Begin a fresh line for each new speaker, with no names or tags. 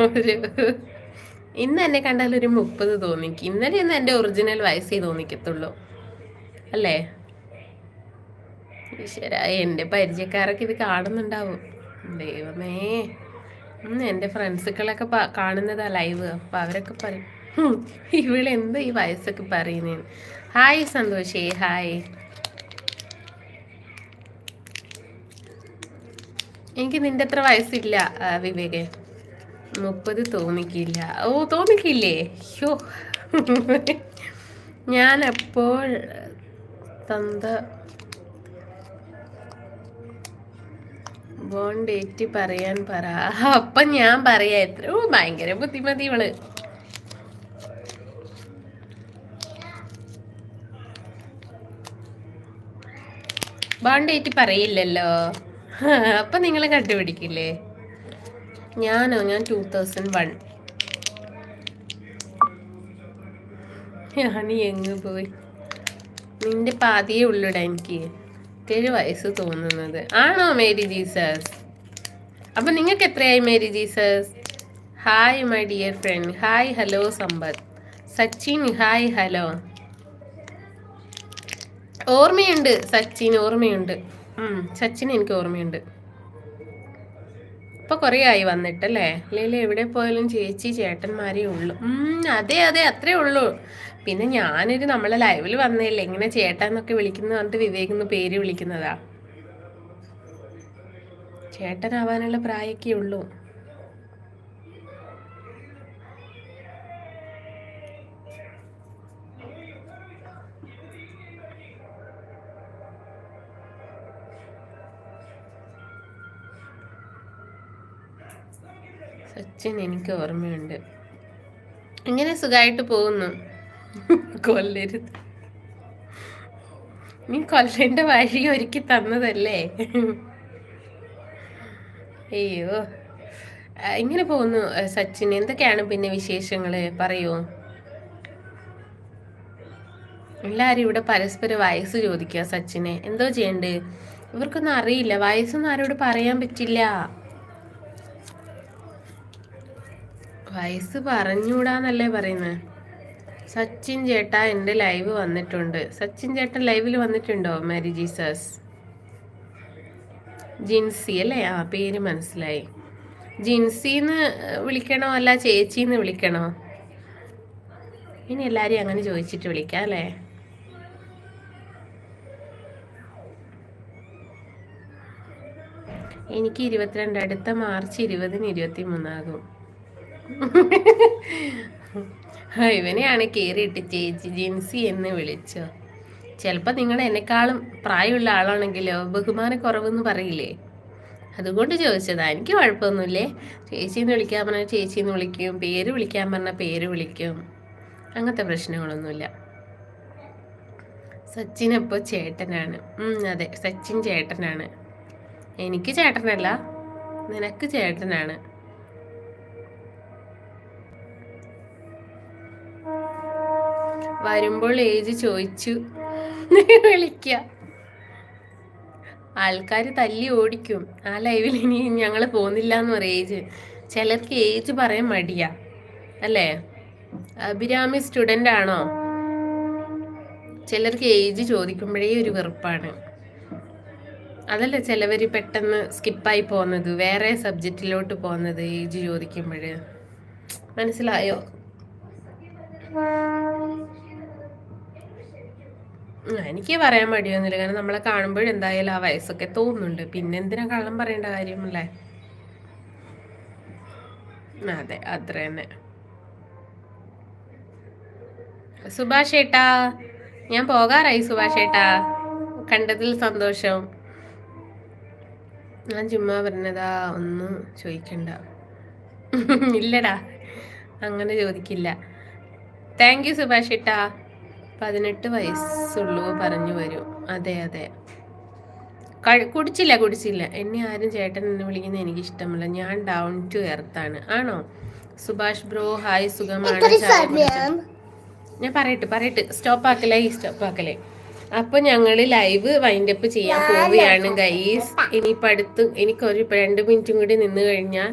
ഒരു ഇന്ന് എന്നെ കണ്ടാൽ ഒരു മുപ്പത് തോന്നിക്കും. ഇന്നലെ ഒന്ന് എന്റെ ഒറിജിനൽ വയസ്സേ തോന്നിക്കത്തുള്ളൂ. അല്ലേ? ഈശ്വര എന്റെ പരിചയക്കാരൊക്കെ ഇത് കാണുന്നുണ്ടാവും. ദൈവമേ. ഇന്ന് എന്റെ ഫ്രണ്ട്സുകളൊക്കെ കാണുന്നതാ ലൈവ് അപ്പം അവരൊക്കെ പറയും ഇവളെന്താ ഈ വയസ്സൊക്കെ പറയുന്നേ? ഹായ് സന്തോഷേ. ഹായ് എനിക്ക് നിന്റെ അത്ര വയസ്സില്ല വിവേകെ. മുപ്പത് തോന്നിക്കില്ല. ഓ തോന്നിക്കില്ലേ? ഷോ ഞാൻ എപ്പോൾ തന്ത ബോൺ ഡേറ്റ് പറയാൻ പറ. അപ്പൊ ഞാൻ പറയാ എത്ര ഓ ഭയങ്കര ബുദ്ധിമതി ഇവൾ ബോൺ ഡേറ്റ് പറയില്ലല്ലോ. അപ്പൊ നിങ്ങൾ കണ്ടുപിടിക്കില്ലേ? ഞാനോ? ഞാൻ ടൂ തൗസൻഡ് വൺ ഞാൻ എങ്ങ് പോയി? നിന്റെ പാതിയെ ഉള്ളൂടാ എനിക്ക്. ഏഴ് വയസ്സ് തോന്നുന്നത്. ആണോ മേരി ജീസസ്? അപ്പൊ നിങ്ങൾക്ക് എത്രയായി Mary Jesus? Hi my dear friend hi hello Sampath. Sachin hi hello ഓർമ്മയുണ്ട് സച്ചിൻ ഓർമ്മയുണ്ട്. സച്ചിൻ എനിക്ക് ഓർമ്മയുണ്ട്. ഇപ്പൊ കുറേ ആയി വന്നിട്ടല്ലേ? അല്ലെങ്കിൽ എവിടെ പോയാലും ചേച്ചി ചേട്ടന്മാരേ ഉള്ളൂ. അതെ അതെ അത്രേ ഉള്ളൂ. പിന്നെ ഞാനൊരു നമ്മളെ ലൈവിൽ വന്നതല്ലേ? ഇങ്ങനെ ചേട്ടന്നൊക്കെ വിളിക്കുന്ന പറഞ്ഞിട്ട് വിവേക് പേര് വിളിക്കുന്നതാ. ചേട്ടനാവാനുള്ള പ്രായമൊക്കെ ഉള്ളൂ. സച്ചിൻ എനിക്ക് ഓർമ്മയുണ്ട്. ഇങ്ങനെ സുഖമായിട്ട് പോകുന്നു. കൊല്ലരുത്. നീ കൊല്ലേണ്ട വഴി ഒരുക്കി തന്നതല്ലേ? അയ്യോ. ഇങ്ങനെ പോകുന്നു സച്ചിൻ. എന്തൊക്കെയാണ് പിന്നെ വിശേഷങ്ങൾ പറയൂ? എല്ലാവരും ഇവിടെ പരസ്പരം വയസ്സ് ചോദിക്കുക സച്ചിനെ. എന്തോ ചെയ്യണ്ടേ? ഇവർക്കൊന്നും അറിയില്ല. വയസ്സൊന്നും ആരോട് പറയാൻ പറ്റില്ല. വയസ്സ് പറഞ്ഞൂടാന്നല്ലേ പറയുന്നത് സച്ചിൻ ചേട്ടാ എന്റെ ലൈവ് വന്നിട്ടുണ്ട്. സച്ചിൻ ചേട്ടൻ ലൈവിൽ വന്നിട്ടുണ്ടോ മാരി ജീസസ്? ജിൻസി അല്ലേ? ആ പേര് മനസ്സിലായി. ജിൻസിന്ന് വിളിക്കണോ അല്ല ചേച്ചിന്ന് വിളിക്കണോ? ഇനി എല്ലാവരെയും അങ്ങനെ ചോദിച്ചിട്ട് വിളിക്കാം അല്ലേ? എനിക്ക് ഇരുപത്തിരണ്ട് അടുത്ത മാർച്ച് ഇരുപതിന് ഇരുപത്തി മൂന്നാകും ഇവനെയാണ് കയറിയിട്ട് ചേച്ചി ജിൻസി എന്ന് വിളിച്ചോ ചിലപ്പോൾ നിങ്ങൾ എന്നെക്കാളും പ്രായമുള്ള ആളാണെങ്കിലോ ബഹുമാനക്കുറവെന്ന് പറയില്ലേ? അതുകൊണ്ട് ചോദിച്ചതാ എനിക്ക് കുഴപ്പമൊന്നുമില്ലേ? ചേച്ചിന്ന് വിളിക്കാൻ പറഞ്ഞാൽ ചേച്ചിന്ന് വിളിക്കും പേര് വിളിക്കാൻ പറഞ്ഞാൽ പേര് വിളിക്കും. അങ്ങനത്തെ പ്രശ്നങ്ങളൊന്നുമില്ല. സച്ചിൻ അപ്പോൾ ചേട്ടനാണ്. അതെ സച്ചിൻ ചേട്ടനാണ്. എനിക്ക് ചേട്ടനല്ല നിനക്ക് ചേട്ടനാണ്. വരുമ്പോൾ ഏജ് ചോദിച്ചു. വിളിക്ക. ആൾക്കാർ തല്ലി ഓടിക്കും. ആ ലൈവിൽ ഇനി ഞങ്ങൾ പോകുന്നില്ല എന്ന് പറയും. ഏജ്. ചിലർക്ക് ഏജ് പറയാൻ മടിയാ. അല്ലേ? അഭിരാമി സ്റ്റുഡന്റ് ആണോ? ചിലർക്ക് ഏജ് ചോദിക്കുമ്പോഴേ ഒരു വെറുപ്പാണ്. അതല്ല ചിലവർ പെട്ടെന്ന് സ്കിപ്പായി പോകുന്നത്. വേറെ സബ്ജക്റ്റിലോട്ട് പോകുന്നത്. ഏജ് ചോദിക്കുമ്പോൾ മനസ്സിലായോ? എനിക്ക് പറയാൻ മടിയൊന്നുമില്ല. കാരണം നമ്മളെ കാണുമ്പോൾ എന്തായാലും ആ വയസ്സൊക്കെ തോന്നുന്നുണ്ട്. പിന്നെ എന്തിനാ കള്ളം പറയേണ്ട കാര്യമല്ലേ? അതെ അത്ര തന്നെ. സുഭാഷ് ഏട്ടാ ഞാൻ പോകാറായി സുഭാഷ് ഏട്ടാ. കണ്ടതിൽ സന്തോഷം. ഞാൻ ചുമ്മാ പറഞ്ഞതാ ഒന്നും ചോദിക്കണ്ട. ഇല്ലടാ അങ്ങനെ ചോദിക്കില്ല. താങ്ക് യു സുഭാഷ് ഏട്ടാ. പതിനെട്ട് വയസ്സുള്ളൂ പറഞ്ഞു വരൂ. അതെ അതെ. കുടിച്ചില്ല കുടിച്ചില്ല. എന്നെ ആരും ചേട്ടൻ എന്ന് വിളിക്കുന്നത് എനിക്ക് ഇഷ്ടമല്ല ഞാൻ ഡൗൺ ടു എർത്താണ് ആണോ. സുഭാഷ് ബ്രോ ഹായ് സുഖമാണ്? ഞാൻ പറയട്ടെ പറയട്ടെ. സ്റ്റോപ്പ് ആക്കലേ സ്റ്റോപ്പ് ആക്കലേ അപ്പൊ ഞങ്ങൾ ലൈവ് വൈൻഡ് അപ്പ് ചെയ്യാൻ പോവുകയാണ് ഗൈസ് ഇനിയിപ്പടുത്ത് എനിക്കൊരു രണ്ട് മിനിറ്റും കൂടി നിന്ന് കഴിഞ്ഞാൽ